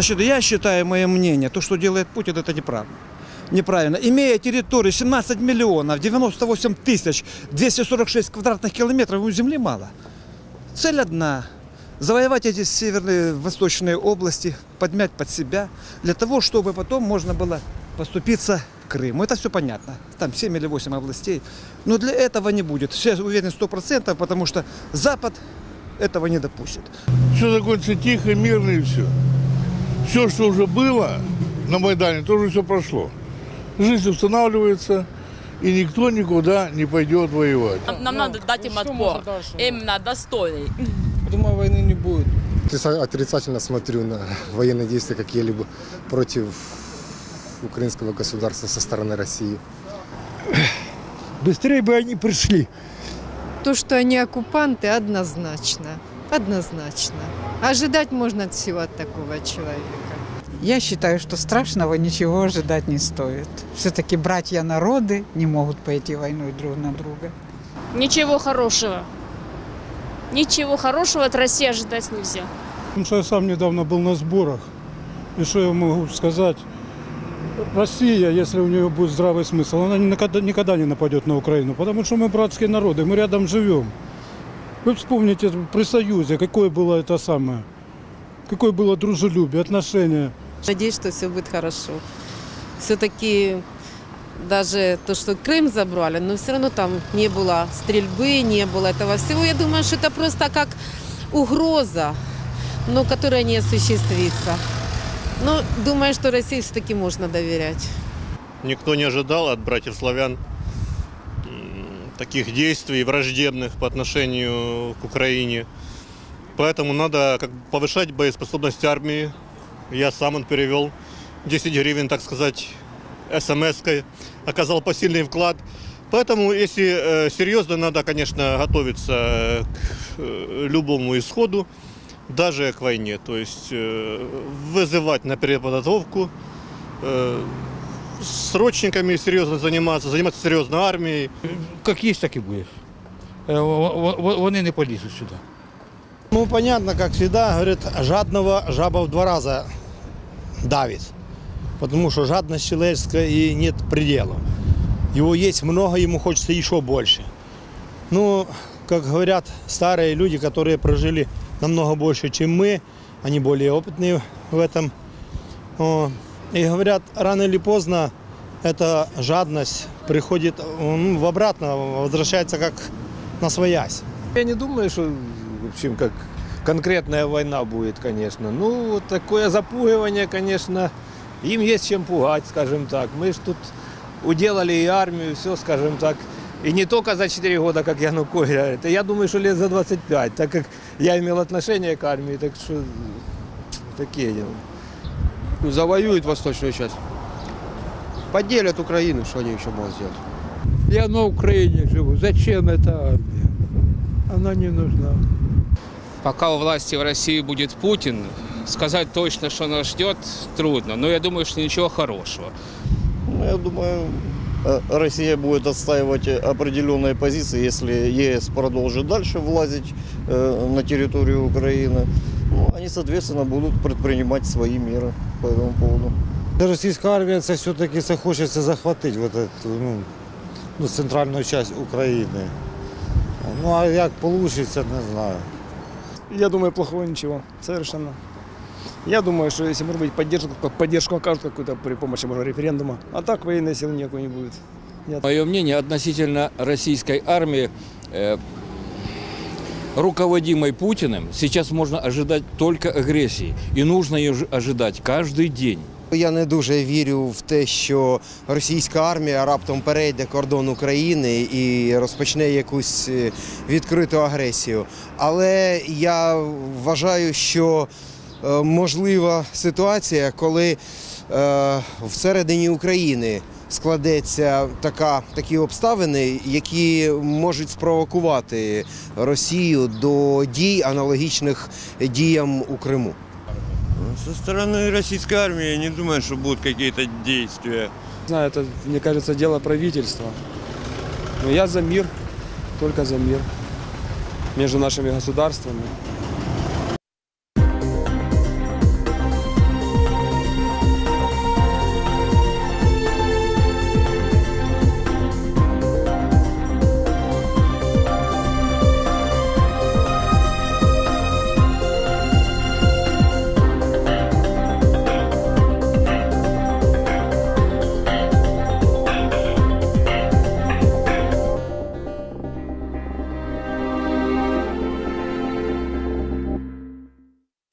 Значит, я считаю, мое мнение, то, что делает Путин, это неправильно. Неправильно. Имея территорию 17 миллионов, 98 тысяч, 246 квадратных километров, ему земли мало. Цель одна – завоевать эти северные, восточные области, подмять под себя, для того, чтобы потом можно было поступиться Крыму. Это все понятно. Там 7 или 8 областей. Но для этого не будет. Сейчас уверен 100%, потому что Запад этого не допустит. Все закончится тихо, мирно и все. Все, что уже было на Майдане, тоже все прошло. Жизнь устанавливается, и никто никуда не пойдет воевать. Нам, нам надо дать им отпор. Именно достойный. Думаю, войны не будет. Отрица- Отрицательно смотрю на военные действия какие-либо против украинского государства со стороны России. Быстрее бы они пришли. То, что они оккупанты, однозначно. Однозначно. Ожидать можно от всего от такого человека. Я считаю, что страшного ничего ожидать не стоит. Все-таки братья народы не могут пойти войной друг на друга. Ничего хорошего. Ничего хорошего от России ожидать нельзя. Потому что я сам недавно был на сборах. И что я могу сказать? Россия, если у нее будет здравый смысл, она никогда, никогда не нападет на Украину, потому что мы братские народы, мы рядом живем. Вы вспомните при Союзе, какое было это самое, какое было дружелюбие, отношение. Надеюсь, что все будет хорошо. Все-таки даже то, что Крым забрали, но все равно там не было стрельбы, не было этого всего. Я думаю, что это просто как угроза, но которая не осуществится. Но думаю, что России все-таки можно доверять. Никто не ожидал от братьев славян таких действий враждебных по отношению к Украине. Поэтому надо как повышать боеспособность армии. Я сам он перевел 10 гривен, так сказать, смс-кой, оказал посильный вклад. Поэтому, если э, серьезно, надо, конечно, готовиться э, к э, любому исходу, даже к войне. То есть э, вызывать на переподготовку, э, срочниками серьезно заниматься, заниматься серьезно армией. Як є, так і буде. Е, во- во- Вони не полізуть сюди. Ну, понятно, как всегда, говорит, жадного жаба в два раза Давит. Потому что жадность человеческая и нет предела. Его есть много, ему хочется еще больше. Ну, как говорят старые люди, которые прожили намного больше, чем мы, они более опытные в этом. И говорят, рано или поздно эта жадность приходит ну, в обратно, возвращается как на своясь. Я не думаю, що в общем, как конкретная война будет, конечно. Ну, вот такое запугивание, конечно, им есть чем пугать, скажем так. Мы ж тут уделали и армию, все, скажем так. И не только за 4 года, как Янукович говорит. Я думаю, что лет за 25, так как я имел отношение к армии, так что такие дела. Ну, завоюют восточную часть. Поделят Украину, что они еще могут сделать? Я на Украине живу. Зачем эта армия? Она не нужна. Пока у власти в России будет Путин, сказать точно, что нас ждет, трудно. Но я думаю, что ничего хорошего. Ну, я думаю, э, Россия будет отстаивать определенные позиции, если ЕС продолжит дальше влазить э, на территорию Украины. Ну, они, соответственно, будут предпринимать свои меры по этому поводу. Російська армія це все-таки це хочеться захватити вот эту, ну, ну, центральну частину України. Ну а як вийде, не знаю. Я думаю, плохого ничего, совершенно. Я думаю, что если, может быть, поддержку, поддержку окажут какую-то при помощи, может, референдума, а так военной силы никакой не будет. Мое мнение относительно российской армии, э, руководимой Путиным, сейчас можно ожидать только агрессии. И нужно ее ожидать каждый день. Я не дуже вірю в те, що російська армія раптом перейде кордон України і розпочне якусь е, відкриту агресію. Але я вважаю, що е, можлива ситуація, коли е, всередині України складеться така, такі обставини, які можуть спровокувати Росію до дій, аналогічних діям у Криму. Со стороны российской армии я не думаю, что будут какие-то действия. знаю, это, мне кажется, дело правительства. Но я за мир, только за мир между нашими государствами.